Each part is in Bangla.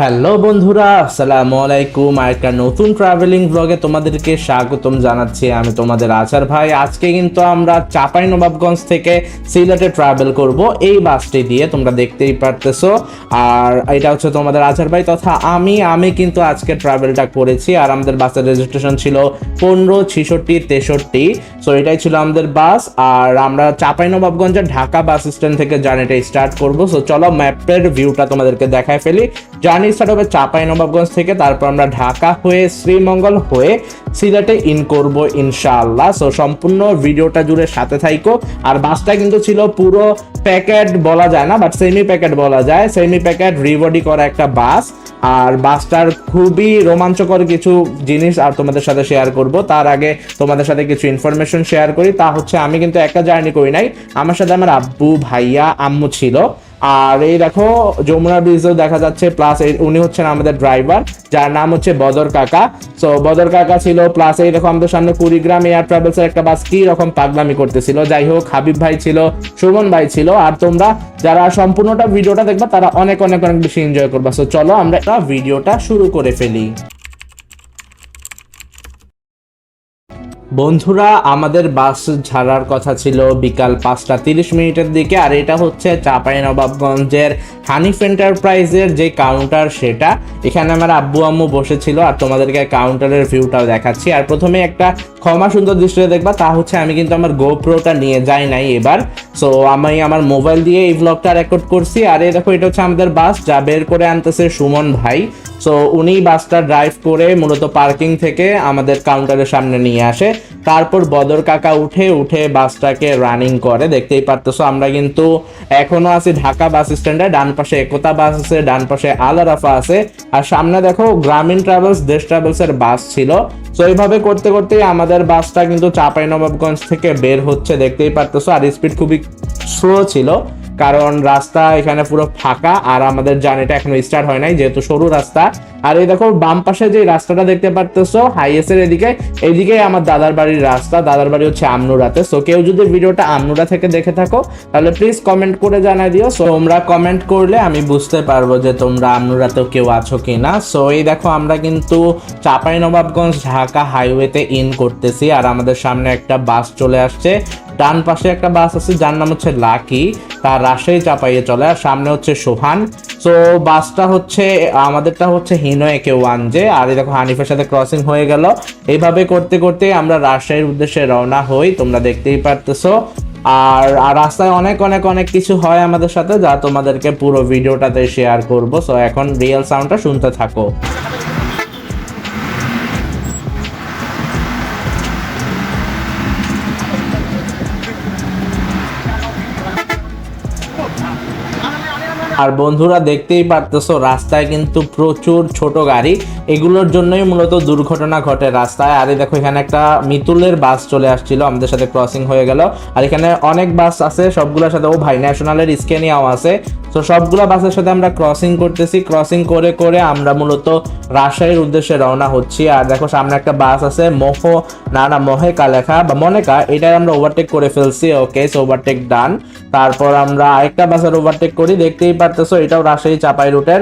হ্যালো বন্ধুরা, আসসালামু আলাইকুম। আর একটা নতুন ট্রাভেলিং ব্লগে তোমাদেরকে স্বাগতম জানাচ্ছি আমি তোমাদের আচার ভাই। আজকে কিন্তু আমরা চাপাই নবাবগঞ্জ থেকে সিলেটে ট্রাভেল করব। এই বাসটি দিয়ে তোমরা দেখতেই পারতেছো। আর এটা হচ্ছে তোমাদের আচার ভাই তথা আমি। আমি কিন্তু আজকে ট্রাভেলটা করেছি। আর আমাদের বাসের রেজিস্ট্রেশন ছিল পনেরো, ছিষট্টি, তেষট্টি। সো এটাই ছিল আমাদের বাস। আর আমরা চাপাই নবাবগঞ্জের ঢাকা বাস স্ট্যান্ড থেকে জার্নিটা স্টার্ট করব। সো চলো ম্যাপের ভিউটা তোমাদেরকে দেখায় ফেলি। জার্নি স্টার্ট হবে চাপাই নবাবগঞ্জ থেকে। তারপর আমরা ঢাকা হয়ে শ্রীমঙ্গল হয়ে সিলেটে ইন করব ইনশাআল্লাহ। সো সম্পূর্ণ ভিডিওটা জুড়ে সাথে থাইকো। আর বাসটা কিন্তু ছিল পুরো প্যাকেট বলা যায় না বাট সেমি প্যাকেট বলা যায়। সেমি প্যাকেট রিবডি করা একটা বাস। আর বাসটার খুবই রোমাঞ্চকর কিছু জিনিস আর তোমাদের সাথে শেয়ার করব। তার আগে তোমাদের সাথে কিছু ইনফরমেশন শেয়ার করি। তা হচ্ছে, আমি কিন্তু একা জার্নি করি নাই। আমার সাথে আমার আব্বু, ভাইয়া, আম্মু ছিল। আর এই দেখো, যমুনা ব্রিজও দেখা যাচ্ছে প্লাস উনি হচ্ছেন আমাদের ড্রাইভার যার নাম হচ্ছে বদর কাকা। সো বদর কাকা ছিল প্লাস এই দেখো আমাদের সামনে কুড়িগ্রাম এয়ার ট্রাভেলসের একটা বাস কি রকম পাগলামি করতেছিল। যাই হোক, হাবিব ভাই ছিল, সুমন ভাই ছিল, আর তোমরা যারা সম্পূর্ণটা ভিডিওটা দেখবা, তারা অনেক অনেক অনেক বেশি এনজয় করবা। সো চলো আমরা ভিডিওটা শুরু করে ফেলি। বন্ধুরা, আমাদের বাস ছাড়ার কথা ছিল বিকাল পাঁচটা তিরিশ মিনিটের দিকে, আর এটা হচ্ছে চাপাই নবাবগঞ্জের হানিফ এন্টারপ্রাইজের যে কাউন্টার সেটা। এখানে আমার আব্বু আম্মু বসেছিল, আর তোমাদেরকে কাউন্টারের ভিউটাও দেখাচ্ছি। আর প্রথমে একটা ক্ষমা সুন্দর দৃশ্যে দেখবা, তা হচ্ছে আমি কিন্তু আমার গোপ্রোটা নিয়ে যাই নাই এবার। সো আমি আমার মোবাইল দিয়ে এই ব্লগটা রেকর্ড করছি, আর এই দেখো, এটা হচ্ছে আমাদের বাস যা বের করে আনতেছে সুমন ভাই। সো উনি বাসটা ড্রাইভ করে মূলত পার্কিং থেকে আমাদের কাউন্টারের সামনে নিয়ে আসে। তারপর বদর কাকা উঠে উঠে বাসটাকে রানিং করে। দেখতেই পারতেছো, আমরা কিন্তু এখনও আছি ঢাকা বাস স্ট্যান্ডে। ডান পাশে একতা বাস আছে, ডান পাশে আল রাফা আছে। আর সামনে দেখো, গ্রামীণ ট্রাভেলস দেশ ট্রাভেলস এর বাস ছিল। তো এইভাবে করতে করতে আমাদের বাসটা কিন্তু চাপাই নবাবগঞ্জ থেকে বের হচ্ছে। দেখতেই পারতেছো, আর স্পিড খুবই স্লো ছিল। কারণ রাস্তা এখানে পুরো ফাঁকা, আর আমাদের জার্নিটা এখনও স্টার্ট হয় নাই, যেহেতু সরু রাস্তা। আর এই দেখো, বাম পাশে যে রাস্তাটা দেখতে পারতেছো হাইয়েস্টের এদিকে এইদিকে আমার দাদার বাড়ির রাস্তা, দাদার বাড়ি হচ্ছে আমনুরাতে। সো কেউ যদি ভিডিওটা আমনুরা থেকে দেখে থাকো, তাহলে প্লিজ কমেন্ট করে জানাই দিও। সো তোমরা কমেন্ট করলে আমি বুঝতে পারব যে তোমরা আমনুরাতেও কেউ আছো কিনা। সো এই দেখো, আমরা কিন্তু চাপাই নবাবগঞ্জ ঢাকা হাইওয়েতে ইন করতেছি, আর আমাদের সামনে একটা বাস চলে আসছে। ডান পাশে একটা বাস আছে, যার নাম হচ্ছে লাকি। তার রাজশাহী চাপাইয়ে চলে আর সামনে হচ্ছে সোহান। সো বাসটা হচ্ছে, আমাদেরটা হচ্ছে হিনো একে ওয়ান আনজে আর দেখো হানিফের সাথে ক্রসিং হয়ে গেল। এইভাবে করতে করতে আমরা রাজশাহীর উদ্দেশ্যে রওনা হই, তোমরা দেখতেই পারতেছো। আর রাস্তায় অনেক অনেক অনেক কিছু হয় আমাদের সাথে, যা তোমাদেরকে পুরো ভিডিওটাতে শেয়ার করব। সো এখন রিয়েল সাউন্ডটা শুনতে থাকো। আর বন্ধুরা দেখতেই পারতেছো, রাস্তায় কিন্তু প্রচুর ছোট গাড়ি। এগুলোর জন্যই মূলত দুর্ঘটনা ঘটে রাস্তায়। আর দেখো, এখানে একটা মিতুলের বাস চলে আসছিল, আমাদের সাথে ক্রসিং হয়ে গেল। আর এখানে অনেক বাস আছে, সবগুলোর সাথে, ও ভাই ন্যাশনালের স্ক্যানিয়াও আছে। তো সবগুলো বাসের সাথে আমরা ক্রসিং করতেছি। ক্রসিং করে করে আমরা মূলত রাজশাহীর উদ্দেশ্যে রওনা হচ্ছি। আর দেখো, সামনে একটা বাস আছে, মোহ, না না, মহেকা লেখা বা মনেকা, এটাই আমরা ওভারটেক করে ফেলছি ওকে ওভারটেক ডান তারপর আমরা আরেকটা বাসের ওভারটেক করি, দেখতেই পারতেছো, এটাও রাজশাহী চাপাই রুটের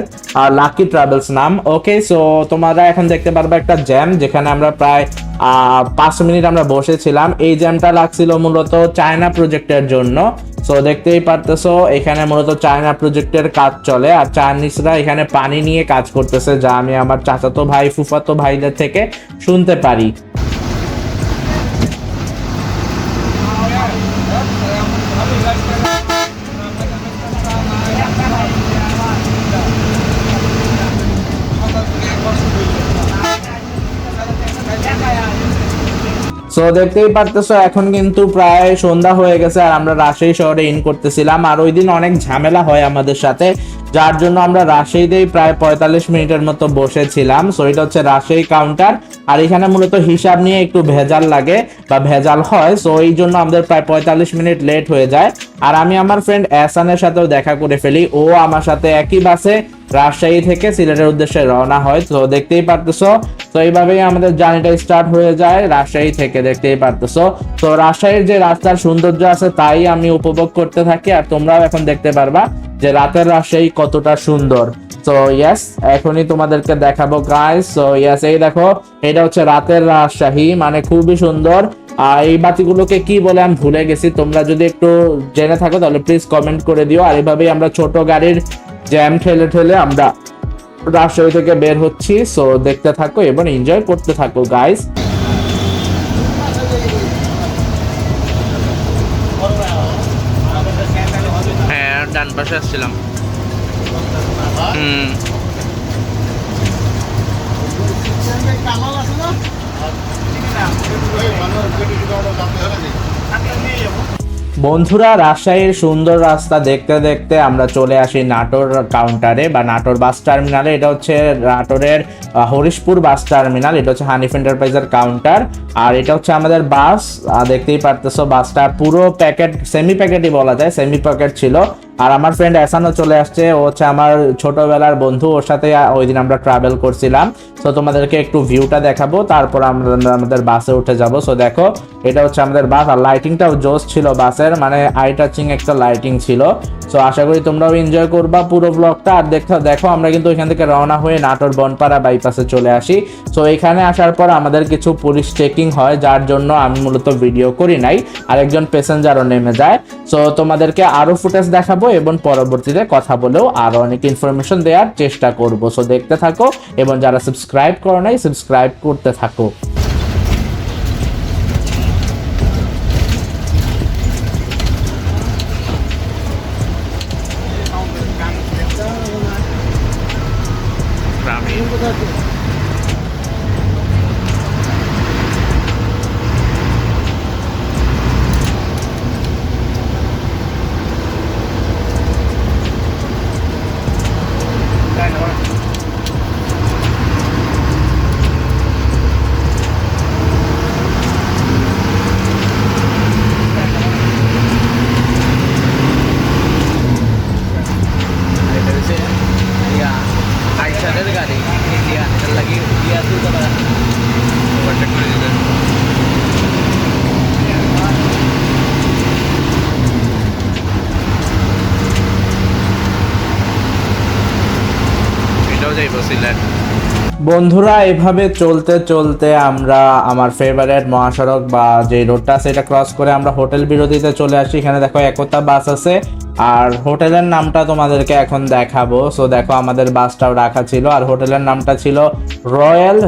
লাকি ট্রাভেলস নাম। ওকে সো তোমরা এখন দেখতে পারবে একটা জ্যাম যেখানে আমরা প্রায় পাঁচ মিনিট আমরা বসেছিলাম। এই জ্যামটা লাগছিল মূলত চায়না প্রজেক্টের জন্য। সো দেখতেই পারতেছো, এখানে মূলত চায়না প্রজেক্টের কাজ চলে, আর চাইনিজরা এখানে পানি নিয়ে কাজ করতেছে, যা আমি আমার চাচাতো ভাই, ফুফাতো ভাইদের থেকে শুনতে পারি। সো দেখতেই পারতেছো, এখন কিন্তু প্রায় সন্ধ্যা হয়ে গেছে আর আমরা রাজশাহী শহরে ইন করতেছিলাম। আর ওই দিন অনেক ঝামেলা হয় আমাদের সাথে, যার জন্য আমরা রাজশাহীতেই প্রায় পঁয়তাল্লিশ মিনিটের মতো বসেছিলাম। সো এটা হচ্ছে রাজশাহী কাউন্টার আর এখানে মূলত হিসাব নিয়ে একটু ভেজাল লাগে বা ভেজাল হয়। সো এই জন্য আমাদের প্রায় পঁয়তাল্লিশ মিনিট লেট হয়ে যায়। আর আমি আমার ফ্রেন্ড এহসানের সাথেও দেখা করে ফেলি। ও আমার সাথে একই বাসে রাজশাহী থেকে সিলেটের উদ্দেশ্যে রওনা হয়। তো দেখতেই পারতেছো, তো এইভাবেই আমাদের জার্নিটা স্টার্ট হয়ে যায় রাজশাহী থেকে, দেখতেই পারতেছো। তো রাজশাহীর যে রাস্তার সৌন্দর্য আছে, তাই আমি উপভোগ করতে থাকি, আর তোমরাও এখন দেখতে পারবা। যে রাতের রাজশাহী কতটা সুন্দর। তো ইয়েস এখনই তোমাদেরকে দেখাবো গাইস তো ইয়েস এই দেখো, এটা হচ্ছে রাতের রাজশাহী মানে খুবই সুন্দর। আর এই বাতিগুলোকে কি বলে আমি ভুলে গেছি, তোমরা যদি একটু জেনে থাকো, তাহলে প্লিজ কমেন্ট করে দিও। আর এভাবেই আমরা ছোট গাড়ির জ্যাম ঠেলে ঠেলে আমরা রাজশাহী থেকে বের হচ্ছি। সো দেখতে থাকো এবং এনজয় করতে থাকো গাইস পাশে আসছিলাম। বন্ধুরা, রাজশাহীর সুন্দর রাস্তা দেখতে দেখতে আমরা চলে আসি নাটোর কাউন্টারে বা নাটোর বাস টার্মিনালে এটা হচ্ছে নাটোরের হরিশপুর বাস টার্মিনাল এটা হচ্ছে হানিফ এন্টারপ্রাইজের কাউন্টার আর এটা হচ্ছে আমাদের বাস দেখতেই পারতেছো বাসটা পুরো প্যাকেট সেমি প্যাকেটই বলা যায় সেমি প্যাকেট ছিল। আর আমার ফ্রেন্ড এসানও চলে আসছে, ও হচ্ছে আমার ছোটবেলার বন্ধু, ওর সাথে ওই দিন আমরা ট্রাভেল করছিলাম। তো তোমাদেরকে একটু ভিউটা দেখাবো, তারপর আমরা আমাদের বাসে উঠে যাব। সো দেখো, এটা হচ্ছে আমাদের বাস আর লাইটিংটাও জোস ছিল বাসের মানে আই টাচিং একটা লাইটিং ছিল। সো আশা করি তোমরাও এনজয় করবা পুরো ব্লগটা আর দেখো দেখো, আমরা কিন্তু ওইখান থেকে রওনা হয়ে নাটোর বনপাড়া বাইপাসে চলে আসি। সো এখানে আসার পর আমাদের কিছু পুলিশ চেকিং হয়, যার জন্য আমি মূলত ভিডিও করি নাই। আরেকজন প্যাসেঞ্জারও নেমে যায়। সো তোমাদেরকে আরও ফুটেজ দেখাবো। এবং পরবর্তীতে কথা বলেও আরও অনেক ইনফরমেশন দেওয়ার চেষ্টা করব। সো দেখতে থাকো এবং যারা সাবস্ক্রাইব করো নাই সাবস্ক্রাইব করতে থাকো। যাইব বন্ধুরা, এভাবে চলতে চলতে আমরা আমার ফেভারেট মহাসড়ক বা যে রোডটা আছে, এটা ক্রস করে আমরা হোটেল বিরোধীতে চলে আসি। এখানে দেখো একতা বাস আছে। আর হোটেলের নামটা তোমাদেরকে এখন দেখাবো। সো দেখো আমাদের বাসটাও রাখা ছিল। আর হোটেলের নামটা ছিল রয়্যাল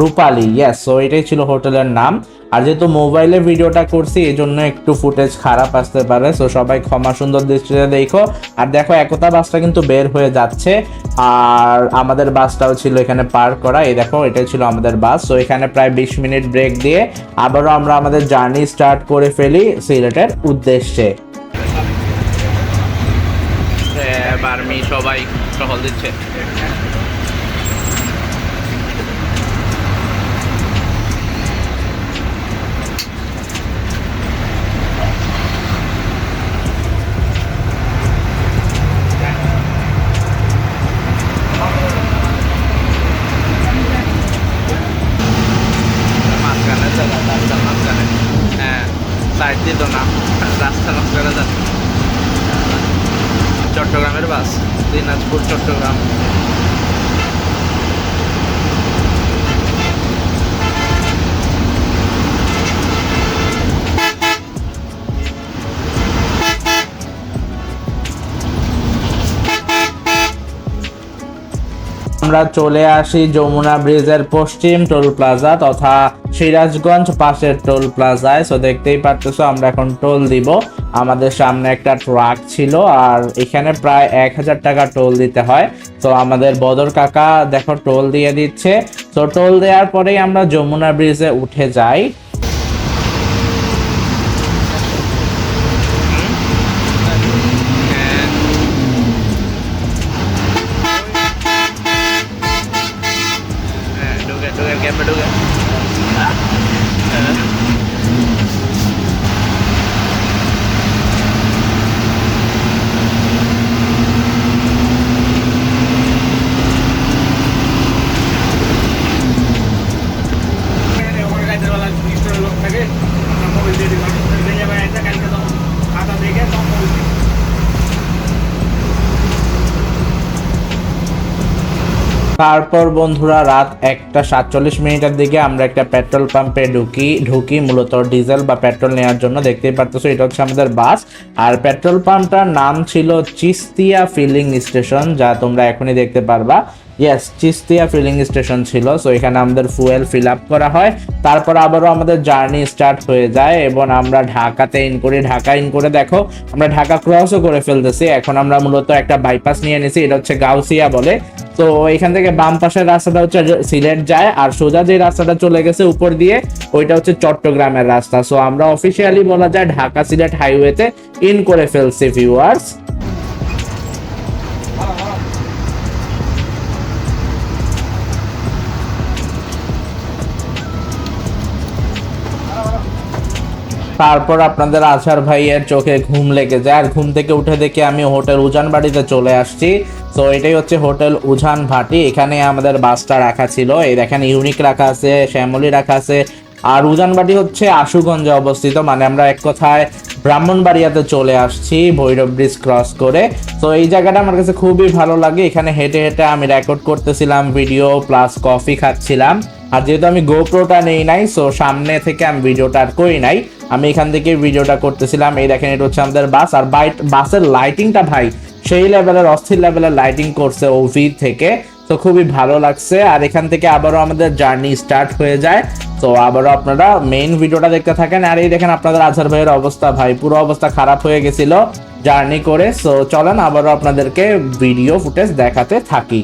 রূপালি। ইয়েস সো এটাই ছিল হোটেলের নাম। আর যেহেতু মোবাইলে ভিডিওটা করছি এই জন্য একটু ফুটেজ খারাপ আসতে পারে। সো সবাই ক্ষমা সুন্দর দৃষ্টিতে দেখো। আর দেখো, একতা বাসটা কিন্তু বের হয়ে যাচ্ছে। আর আমাদের বাসটাও ছিল এখানে পার্ক করা। এই দেখো, এটাই ছিল আমাদের বাস। সো এখানে প্রায় বিশ মিনিট ব্রেক দিয়ে আবারও আমরা আমাদের জার্নি স্টার্ট করে ফেলি সিলেটের উদ্দেশ্যে। বার্মি সবাই টহল দিচ্ছে। আমরা চলে আসি যমুনা ব্রিজের পশ্চিম টোল প্লাজা তথা সিরাজগঞ্জ পাশের টোল প্লাজায়। সো দেখতেই পারতেছো আমরা এখন টোল দিব। আমাদের সামনে একটা ট্রাক ছিল আর এখানে প্রায় এক হাজার টাকা টোল দিতে হয়। তো আমাদের বদর কাকা দেখো টোল দিয়ে দিচ্ছে। তো টোল দেওয়ার পরেই আমরা যমুনা ব্রিজে উঠে যাই হ্যাঁ হ্যাঁ ঢুকে ঢুকে ক্যাম্পে ঢুকে হ্যাঁ তারপর বন্ধুরা রাত একটা সাতচল্লিশ মিনিটের দিকে আমরা একটা পেট্রোল পাম্পে ঢুকি ঢুকি মূলত ডিজেল বা পেট্রোল নেওয়ার জন্য। দেখতেই পারতেছো এটা হচ্ছে আমাদের বাস। আর পেট্রোল পাম্পটার নাম ছিল চিস্তিয়া ফিলিং স্টেশন, যা তোমরা এখনই দেখতে পারবা। ইয়েস চিস্তিয়া ফিলিং স্টেশন ছিল সো এখানে আমাদের ফুয়েল ফিল আপ করা হয়। তারপর আবারও আমাদের জার্নি স্টার্ট হয়ে যায়, এবং আমরা ঢাকাতে ইন করি। ঢাকা ইন করে দেখো, আমরা ঢাকা ক্রসও করে ফেলতেছি। এখন আমরা মূলত একটা বাইপাস নিয়ে নিছি, এটা হচ্ছে গাউসিয়া বলে। তো এখান থেকে বাম পাশের রাস্তাটা হচ্ছে সিলেট যায়, আর সোজা যে রাস্তাটা চলে গেছে উপর দিয়ে, ওইটা হচ্ছে চট্টগ্রামের রাস্তা। সো আমরা অফিসিয়ালি বলা যায় ঢাকা সিলেট হাইওয়েতে ইন করে ফেলছি ভিউয়ার্স তারপর আপনাদের আছার ভাইয়ের চোখে ঘুম লেগে যায়। আর ঘুম থেকে উঠে দেখে আমি হোটেল উজান বাড়িতে চলে আসছি। তো এটাই হচ্ছে হোটেল উজান ভাটি। এখানে আমাদের বাসটা রাখা ছিল। এই দেখেন, ইউনিক রাখা আছে, শ্যামলি রাখা আছে। আর উজানবাড়ি হচ্ছে আশুগঞ্জে অবস্থিত। মানে আমরা এক কথায় ব্রাহ্মণবাড়িয়াতে চলে আসছি, ভৈরব ব্রিজ ক্রস করে। তো এই জায়গাটা আমার কাছে খুবই ভালো লাগে। এখানে হেঁটে হেঁটে আমি রেকর্ড করতেছিলাম ভিডিও প্লাস কফি খাচ্ছিলাম। আর যেহেতু আমি গোপ্রোটা নেই নাই সো সামনে থেকে আমি ভিডিওটা আর করি নাই। আমি এখান থেকে ভিডিওটা করতেছিলাম। এই দেখেন, এটা হচ্ছে আমাদের বাস। আর বাইট বাসের লাইটিংটা ভাই, সেই লেভেলের অস্থির লেভেলের লাইটিং করছে ওভি থেকে। তো খুবই ভালো লাগছে। আর এখান থেকে আবারও আমাদের জার্নি স্টার্ট হয়ে যায়। তো আবারও আপনারা মেইন ভিডিওটা দেখতে থাকেন। আর এই দেখেন, আপনাদের আজহার ভাইয়ের অবস্থা ভাই, পুরো অবস্থা খারাপ হয়ে গেছিল জার্নি করে। সো চলেন, আবারও আপনাদেরকে ভিডিও ফুটেজ দেখাতে থাকি।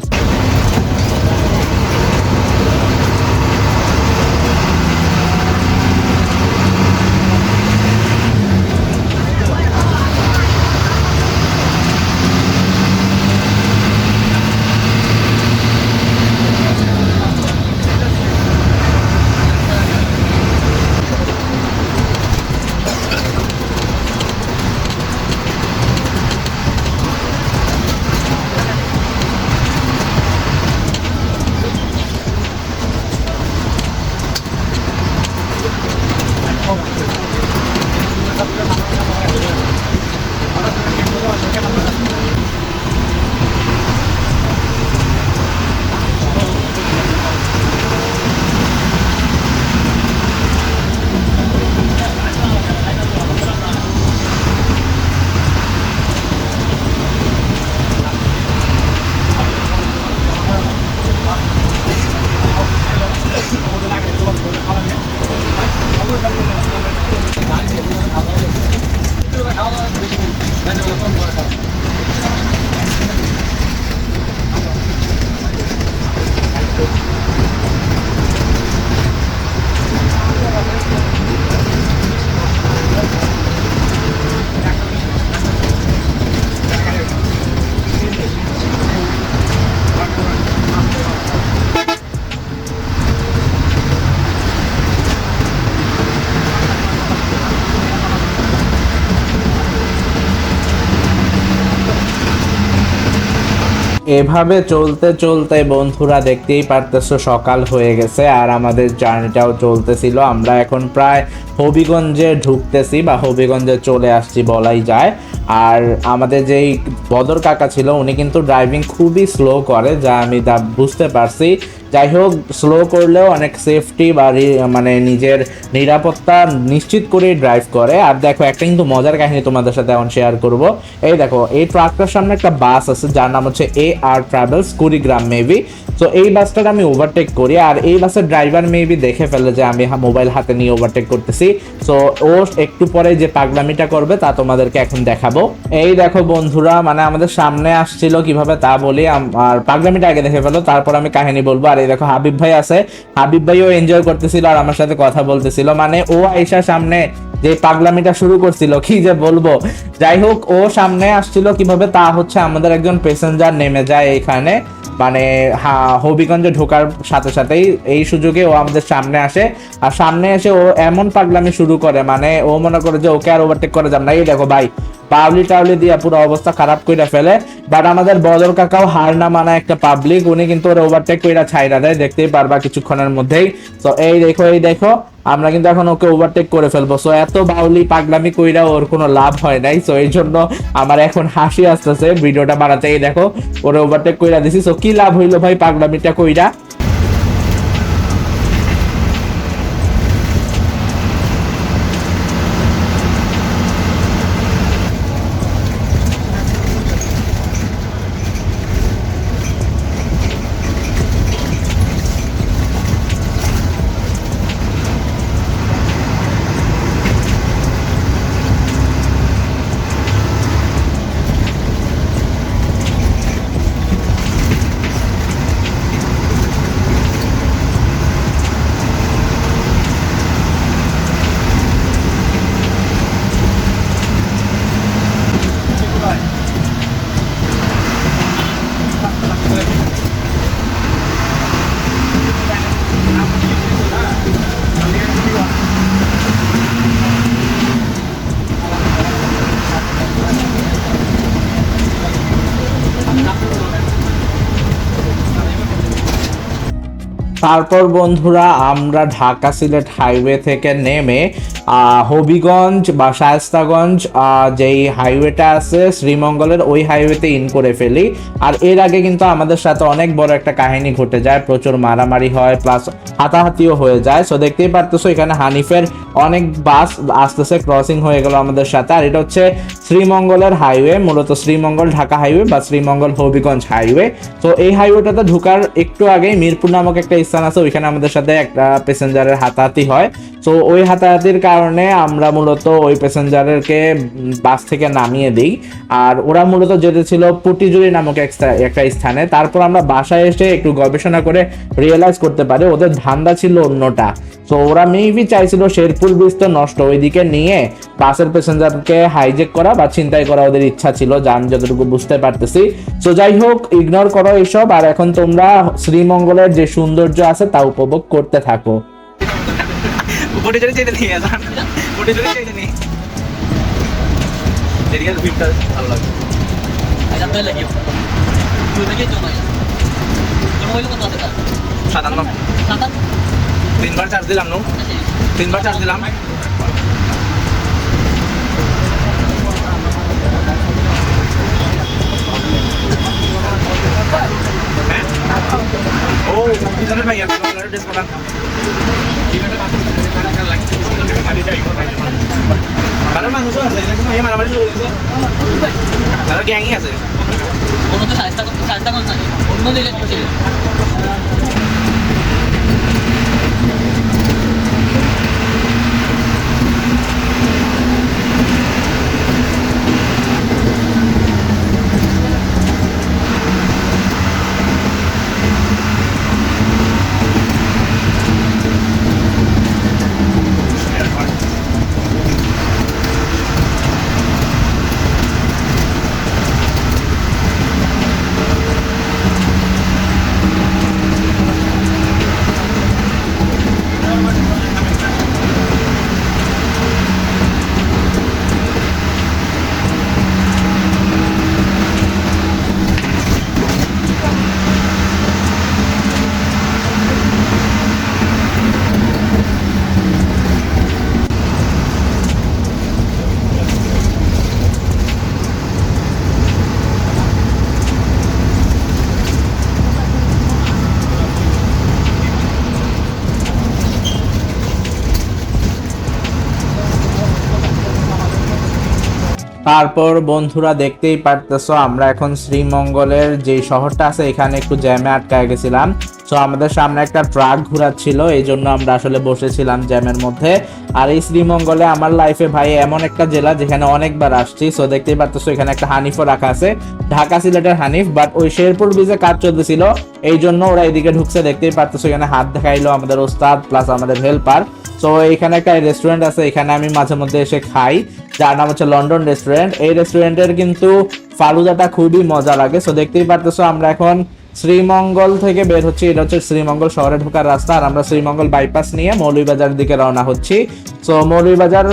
এভাবে চলতে চলতে বন্ধুরা দেখতেই পারতেছো, সকাল হয়ে গেছে আর আমাদের জার্নিটাও চলতেছিল। আমরা এখন প্রায় হবিগঞ্জে ঢুকতেছি বা হবিগঞ্জে চলে আসছি বলাই যায়। আর আমাদের যেই বদর কাকা ছিল, উনি কিন্তু ড্রাইভিং খুবই স্লো করে, যা আমি তা বুঝতে পারছি। যাই হোক স্লো করলেও অনেক সেফটি বা মানে নিজের নিরাপত্তা নিশ্চিত করে ড্রাইভ করে। আর দেখো, একটা কিন্তু মজার কাহিনী তোমাদের সাথে এখন শেয়ার করব। এই দেখো, এই ট্রাকটার সামনে একটা বাস আছে, যার নাম হচ্ছে A R travels Kurigram maybe তো এই বাসটার আমি ওভারটেক করি, আর এই বাসের ড্রাইভার মেবি দেখে ফেলে যে আমি মোবাইল হাতে নিয়ে ওভারটেক করতেছি। সো ও একটু পরে যে পাগলামিটা করবে, তা তোমাদেরকে এখন দেখাবো। এই দেখো বন্ধুরা মানে আমাদের সামনে আসছিল কীভাবে তা বলি আর পাগলামিটা আগে দেখে ফেলো, তারপর আমি কাহিনী বলব। আর এই দেখো, হাবিব ভাই আছে। হাবিব ভাইও এনজয় করতেছিল আর আমার সাথে কথা বলতেছিল। মানে ও আইসা সামনে যে পাগলামিটা শুরু করছিল, কি যে বলব? যাই হোক, ও সামনে আসছিল কীভাবে, তা হচ্ছে আমাদের একজন প্যাসেঞ্জার নেমে যায় এখানে। মানে হবিগঞ্জে ঢোকার সাথে সাথেই এই সুযোগে ও আমাদের সামনে আসে। আর সামনে এসে ও এমন পাগলামি শুরু করে মানে ও মনে করে যে ওকে আর ওভারটেক করে যাব না। এই দেখো ভাই পাবলি টাবলি দিয়ে পুরো অবস্থা খারাপ করে ফেলে। বাট আমাদের বদর কাকাও হার না মানা একটা পাবলিক উনি কিন্তু ওর ওভারটেক করে ছাইরা দেয়, দেখতেই পারবা কিছুক্ষণের মধ্যেই। তো এই দেখো এই দেখো, আমরা কিন্তু এখন ওকে ওভারটেক করে ফেলব। সো এত বাউলি পাগলামি কইরা ওর কোনো লাভ হয় নাই। সো এই জন্য আমার এখন হাসি আসতেছে, ভিডিওটা বানাতে। দেখো, ওরে ওভারটেক কইরা দিছি। সো কি লাভ হইল ভাই পাগলামিটা কইরা? তারপর বন্ধুরা, আমরা ঢাকা সিলেট হাইওয়ে থেকে নেমে হবিগঞ্জ বা শায়স্তাগঞ্জ যেই হাইওয়েটা আছে, শ্রীমঙ্গলের ওই হাইওয়েতে ইন করে ফেলি। আর এর আগে কিন্তু আমাদের সাথে অনেক বড় একটা কাহিনী ঘটে যায়, প্রচুর মারামারি হয়, প্লাস হাতাহাতিও হয়ে যায়। সো দেখতেই পারতেছো, এখানে হানিফের অনেক বাস আসতেছে ক্রসিং হয়ে গেল আমাদের সাথে। আর এটা হচ্ছে শ্রীমঙ্গলের হাইওয়ে, মূলত শ্রীমঙ্গল ঢাকা হাইওয়ে বা শ্রীমঙ্গল হবিগঞ্জ হাইওয়ে। তো এই হাইওয়েটাতে ঢুকার একটু আগে মিরপুর নামক একটা স্থান আছে, ওইখানে আমাদের সাথে একটা প্যাসেঞ্জারের হাতাহাতি হয়। তো ওই হাতাহাতির কারণে আমরা মূলত ওই প্যাসেঞ্জারেরকে বাস থেকে নামিয়ে দিই। আর ওরা মূলত যেতে ছিল পুটিজুরি নামক একটা একটা স্থানে। তারপর আমরা বাসায় এসে একটু গবেষণা করে রিয়েলাইজ করতে পারি, ওদের ধান্দা ছিল অন্যটা। তো ওরা মেবি চাইছিল শেরপুর ব্রিজ তো নষ্ট ওইদিকে নিয়ে বাসের প্যাসেঞ্জারকে হাইজেক করা বা ছিনতাই করা ওদের ইচ্ছা ছিল যা আমি যতটুকু বুঝতে পারতেছি। তো যাই হোক ইগনোর করো এইসব আর এখন তোমরা শ্রীমঙ্গলের যে সৌন্দর্য আছে তা উপভোগ করতে থাকো। সাতান্ন। সাতান তিনবার চার্জ দিলাম, নো? তিনবার চার্জ দিলাম। ও পিছনের ভাই ড্রেস পরান কারণ মানুষ আছে গ্যাংই আছে। কোনো তো সাজটা সাজটা অন্য দিকে তারপর বন্ধুরা দেখতেই পারতেছো, আমরা এখন শ্রীমঙ্গলের যে শহরটা আছে, এখানে একটু জ্যামে আটকায় গেছিলাম। সো আমাদের সামনে একটা ট্রাক ঘোরাচ্ছিল, এই জন্য আমরা আসলে বসেছিলাম জ্যামের মধ্যে। আর এই শ্রীমঙ্গলে আমার লাইফে ভাই এমন একটা জেলা যেখানে অনেকবার আসছি। সো দেখতেই পারতেছো, এখানে একটা হানিফও রাখা আছে। ঢাকা সিলেটের হানিফ বাট ওই শেরপুর ব্রিজে কাজ চলতেছিল। এই জন্য ওরা এদিকে ঢুকছে, দেখতেই পারতেছো, এখানে হাত দেখাইলো আমাদের ওস্তাদ প্লাস আমাদের হেল্পার তো এখানে একটা রেস্টুরেন্ট আছে, এখানে আমি মাঝে মধ্যে এসে খাই। যার নাম হচ্ছে লন্ডন রেস্টুরেন্ট এই রেস্টুরেন্টের কিন্তু ফালুদাটা খুবই মজা লাগে। সো দেখতেই পারতেছো, আমরা এখন শ্রীমঙ্গল থেকে বের হচ্ছি। এটা হচ্ছে শ্রীমঙ্গল শহরে ঢোকার রাস্তা। আর আমরা শ্রীমঙ্গল বাইপাস নিয়ে মৌলভীবাজারের দিকে রওনা হচ্ছি। সো মৌলভীবাজার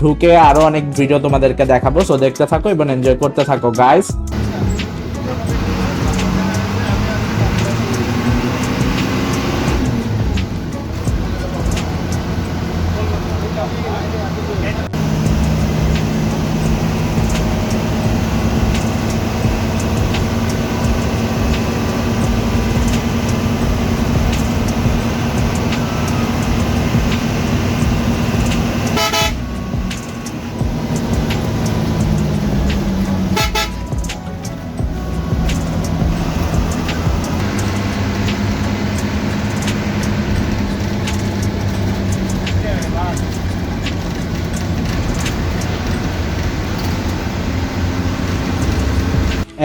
ঢুকে আরও অনেক ভিডিও তোমাদেরকে দেখাবো। সো দেখতে থাকো এবং এনজয় করতে থাকো গাইস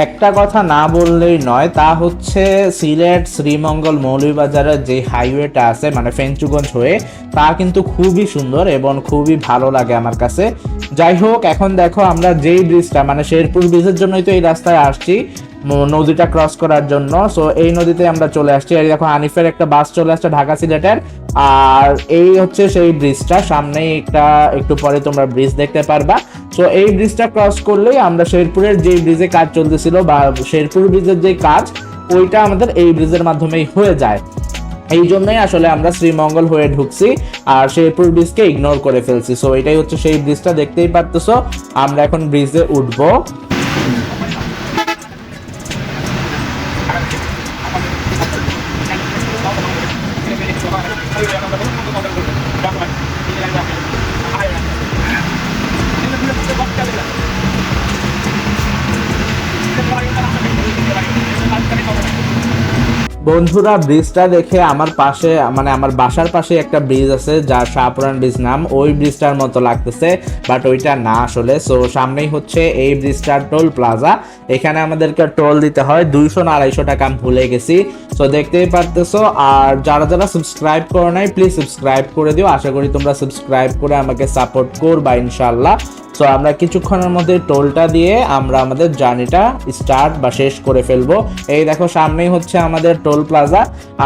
একটা কথা না বললেই নয়, তা হচ্ছে সিলেট শ্রীমঙ্গল মৌলভীবাজারের যে হাইওয়েটা আছে মানে ফেঞ্চুগঞ্জ হয়ে, তা কিন্তু খুবই সুন্দর এবং খুবই ভালো লাগে আমার কাছে। যাই হোক, এখন দেখো আমরা যেই ব্রিজটা মানে শেরপুর ব্রিজের জন্যই তো এই রাস্তায় আসছি। নদীটা ক্রস করার জন্য। সো এই নদীতে আমরা চলে আসছি। আর দেখো, হানিফের একটা বাস চলে আসছে ঢাকা সিলেটের। আর এই হচ্ছে সেই ব্রিজটা সামনেই একটা, একটু পরে তোমরা ব্রিজ দেখতে পারবা। সো এই ব্রিজটা ক্রস করলেই আমরা শেরপুরের যে ব্রিজে কাজ চলতেছিল বা শেরপুর ব্রিজের যে কাজ, ওইটা আমাদের এই ব্রিজের মাধ্যমেই হয়ে যায়। এই জন্যই আসলে আমরা শ্রীমঙ্গল হয়ে ঢুকছি আর শেরপুর ব্রিজকে ইগনোর করে ফেলছি। সো এটাই হচ্ছে সেই ব্রিজটা দেখতেই পারতেছো। আমরা এখন ব্রিজে উঠবো। বন্ধুরা ব্রিজটা দেখে আমার পাশে মানে আমার বাসার পাশে একটা ব্রিজ আছে, যার শাহপুরান ব্রিজ নাম। ওই ব্রিজটার মতো লাগতেছে বাট ওইটা না আসলে। সো সামনেই হচ্ছে এই ব্রিজটার টোল প্লাজা এখানে আমাদেরকে টোল দিতে হয়। দুইশো না আড়াইশো টাকা আমি ভুলে গেছি। সো দেখতেই পারতেছো। আর যারা যারা সাবস্ক্রাইব করো নাই প্লিজ সাবস্ক্রাইব করে দিও। আশা করি তোমরা সাবস্ক্রাইব করে আমাকে সাপোর্ট করবা ইনশাল্লাহ সো আমরা কিছুক্ষণের মধ্যে টোলটা দিয়ে আমরা আমাদের জার্নিটা স্টার্ট বা শেষ করে ফেলব। এই দেখো, সামনেই হচ্ছে আমাদের টোল প্লাজা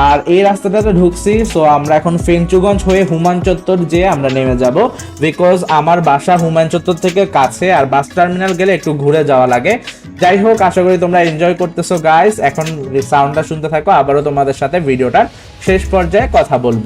আর এই রাস্তাটাতে ঢুকছি সো আমরা এখন ফেঞ্চুগঞ্জ হয়ে হুমান চত্বর যেয়ে আমরা নেমে যাব। বিকজ আমার বাসা হুমান চত্বর থেকে কাছে, আর বাস টার্মিনাল গেলে একটু ঘুরে যাওয়া লাগে। যাই হোক, আশা করি তোমরা এনজয় করতেছো গাইস এখন সাউন্ডটা শুনতে থাকো, আবারও তোমাদের সাথে ভিডিওটার শেষ পর্যায়ে কথা বলব।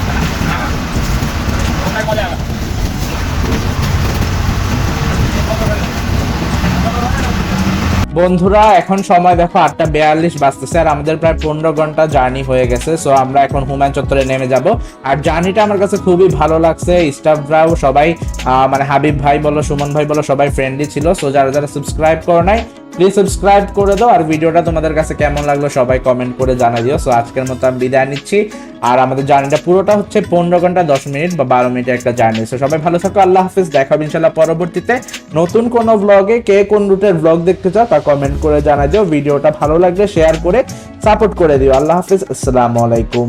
বন্ধুরা, এখন সময় দেখো, আটটা বিয়াল্লিশ বাজতেছে আর আমাদের প্রায় পনেরো ঘণ্টা জার্নি হয়ে গেছে। সো আমরা এখন হুমায়ুন চত্বরে নেমে যাব। আর জার্নিটা আমার কাছে খুবই ভালো লাগছে। স্টাফরাও সবাই মানে হাবিব ভাই বলো, সুমন ভাই বলো, সবাই ফ্রেন্ডলি ছিল। সো যারা যারা সাবস্ক্রাইব করো নাই প্লিজ সাবস্ক্রাইব করে দাও। আর ভিডিওটা তোমাদের কাছে কেমন লাগল সবাই কমেন্ট করে জানা দিও। সো আজকের মতো আমি বিদায় নিচ্ছি। আর আমাদের জার্নিটা পুরোটা হচ্ছে পনেরো ঘণ্টা দশ মিনিট বা বারো মিনিটের একটা জার্নি সো সবাই ভালো থাকো, আল্লাহ হাফিজ। দেখা হবে ইনশাল্লাহ পরবর্তীতে। নতুন কোনো ব্লগে কে কোন রুটের ব্লগ দেখতে চাও তা কমেন্ট করে জানা দিও। ভিডিওটা ভালো লাগলে শেয়ার করে সাপোর্ট করে দিও। আল্লাহ হাফিজ। আসসালামু আলাইকুম।